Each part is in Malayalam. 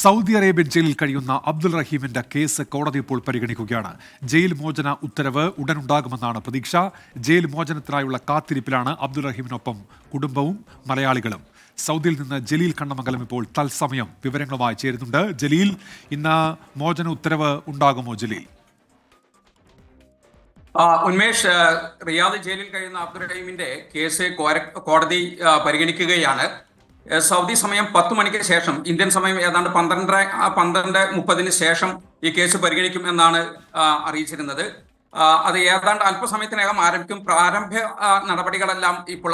സൗദി അറേബ്യൻ ജയിലിൽ കഴിയുന്ന അബ്ദുൾ റഹീമിന്റെ കേസ് കോടതി ഇപ്പോൾ പരിഗണിക്കുകയാണ്. ജയിൽ മോചന ഉത്തരവ് ഉടനുണ്ടാകുമെന്നാണ് പ്രതീക്ഷ. ജയിൽ മോചനത്തിനായുള്ള കാത്തിരിപ്പിലാണ് അബ്ദുൾ റഹീമിനൊപ്പം കുടുംബവും മലയാളികളും. സൗദിയിൽ നിന്ന് ജലീൽ കണ്ണമംഗലം ഇപ്പോൾ തത്സമയം വിവരങ്ങളുമായി ചേരുന്നുണ്ട്. ജലീൽ ഇന്ന് മോചന ഉത്തരവ് ഉണ്ടാകുമോ ജലീൽ? ഉന്മേഷ് റിയാദ് ജയിലിൽ കഴിയുന്ന അബ്ദുൾ റഹീമിന്റെ കേസ് കോടതി പരിഗണിക്കുകയാണ്. സൗദി സമയം പത്ത് മണിക്ക് ശേഷം ഇന്ത്യൻ സമയം ഏതാണ്ട് ആ, പന്ത്രണ്ട് മുപ്പതിന് ശേഷം ഈ കേസ് പരിഗണിക്കും എന്നാണ് അറിയിച്ചിരുന്നത്. അത് ഏതാണ്ട് അല്പസമയത്തിനകം ആരംഭിക്കും. പ്രാരംഭ നടപടികളെല്ലാം ഇപ്പോൾ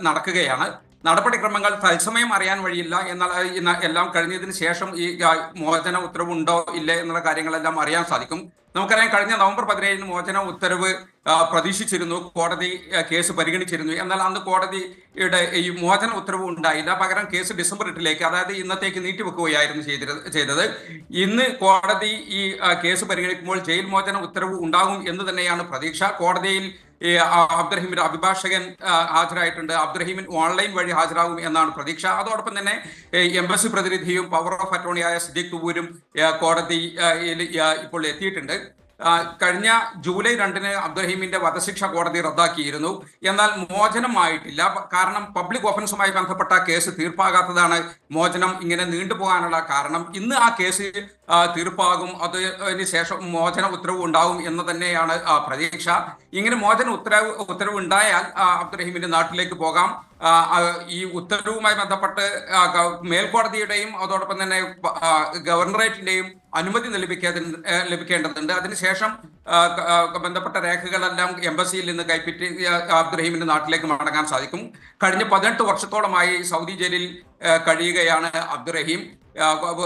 നടക്കുകയാണ്. നടപടിക്രമങ്ങൾ തത്സമയം അറിയാൻ വഴിയില്ല എന്നാൽ എല്ലാം കഴിഞ്ഞതിന് ശേഷം ഈ മോചന ഉത്തരവുണ്ടോ ഇല്ലേ എന്നുള്ള കാര്യങ്ങളെല്ലാം അറിയാൻ സാധിക്കും. നമുക്കറിയാം കഴിഞ്ഞ നവംബർ പതിനേഴിന് മോചന ഉത്തരവ് പ്രതീക്ഷിച്ചിരുന്നു. കോടതി കേസ് പരിഗണിച്ചിരുന്നു. എന്നാൽ അന്ന് കോടതിയുടെ ഈ മോചന ഉത്തരവ് ഉണ്ടായില്ല. പകരം കേസ് ഡിസംബർ എട്ടിലേക്ക് അതായത് ഇന്നത്തേക്ക് നീട്ടിവെക്കുകയായിരുന്നു ചെയ്തിര- ചെയ്തത്. ഇന്ന് കോടതി ഈ കേസ് പരിഗണിക്കുമ്പോൾ ജയിൽ മോചന ഉത്തരവ് ഉണ്ടാകും എന്ന് തന്നെയാണ് പ്രതീക്ഷ. കോടതിയിൽ ഈ അബ്ദുറഹീമിന്റെ അഭിഭാഷകൻ ഹാജരായിട്ടുണ്ട്. അബ്ദുറഹീമിൻ ഓൺലൈൻ വഴി ഹാജരാകും എന്നാണ് പ്രതീക്ഷ. അതോടൊപ്പം തന്നെ എംബസി പ്രതിനിധിയും പവർ ഓഫ് അറ്റോർണിയായ സിദ്ദിഖ് തുവൂരും ഏ, കോടതി ആ, യിൽ, ആ, ഇപ്പോൾ എത്തിയിട്ടുണ്ട്. കഴിഞ്ഞ ജൂലൈ രണ്ടിന് അബ്ദുറഹീമിന്റെ വധശിക്ഷ കോടതി റദ്ദാക്കിയിരുന്നു. എന്നാൽ മോചനമായിട്ടില്ല. കാരണം പബ്ലിക് ഓഫൻസുമായി ബന്ധപ്പെട്ട കേസ് തീർപ്പാകാത്തതാണ് മോചനം ഇങ്ങനെ നീണ്ടുപോകാനുള്ള കാരണം. ഇന്ന് ആ കേസ് തീർപ്പാകും. അതിന് ശേഷം മോചന ഉത്തരവ് ഉണ്ടാവും എന്ന് തന്നെയാണ് പ്രതീക്ഷ. ഇങ്ങനെ മോചന ഉത്തരവ് ഉത്തരവ് ഉണ്ടായാൽ അബ്ദുറഹീമിന്റെ നാട്ടിലേക്ക് പോകാം. ഈ ഉത്തരവുമായി ബന്ധപ്പെട്ട് മേൽക്കോടതിയുടെയും അതോടൊപ്പം തന്നെ ഗവർണറേറ്റിന്റെയും അനുമതി ലഭിക്കാതി ലഭിക്കേണ്ടതുണ്ട്. അതിനുശേഷം ബന്ധപ്പെട്ട രേഖകളെല്ലാം എംബസിയിൽ നിന്ന് കൈപ്പറ്റി അബ്ദുറഹീമിന്റെ നാട്ടിലേക്ക് മടങ്ങാൻ സാധിക്കും. കഴിഞ്ഞ പതിനെട്ട് വർഷത്തോളമായി സൗദി ജയിലിൽ കഴിയുകയാണ് അബ്ദുറഹീം.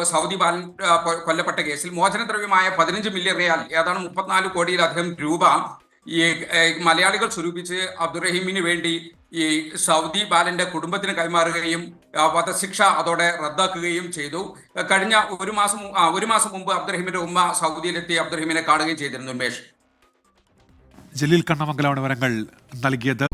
സൗദി ബാലൻ കൊല്ലപ്പെട്ട കേസിൽ മോചനദ്രവ്യമായ പതിനഞ്ച് മില്യൺ റിയാൽ ഏതാണ് മുപ്പത്തിനാല് കോടിയിലധികം രൂപ ഈ മലയാളികൾ സ്വരൂപിച്ച് അബ്ദുറഹീമിന് വേണ്ടി ഈ സൗദി ബാലന്റെ കുടുംബത്തിന് കൈമാറുകയും വധശിക്ഷ അതോടെ റദ്ദാക്കുകയും ചെയ്തു. കഴിഞ്ഞ ഒരു മാസം ഒരു മാസം മുമ്പ് അബ്ദുറഹിമിന്റെ ഉമ്മ സൗദിയിലെത്തി അബ്ദുറഹിമിനെ കാണുകയും ചെയ്തിരുന്നു ഉമേഷ് ജലീൽ കണ്ണമംഗലമാണ് വിവരങ്ങൾ നൽകിയത്.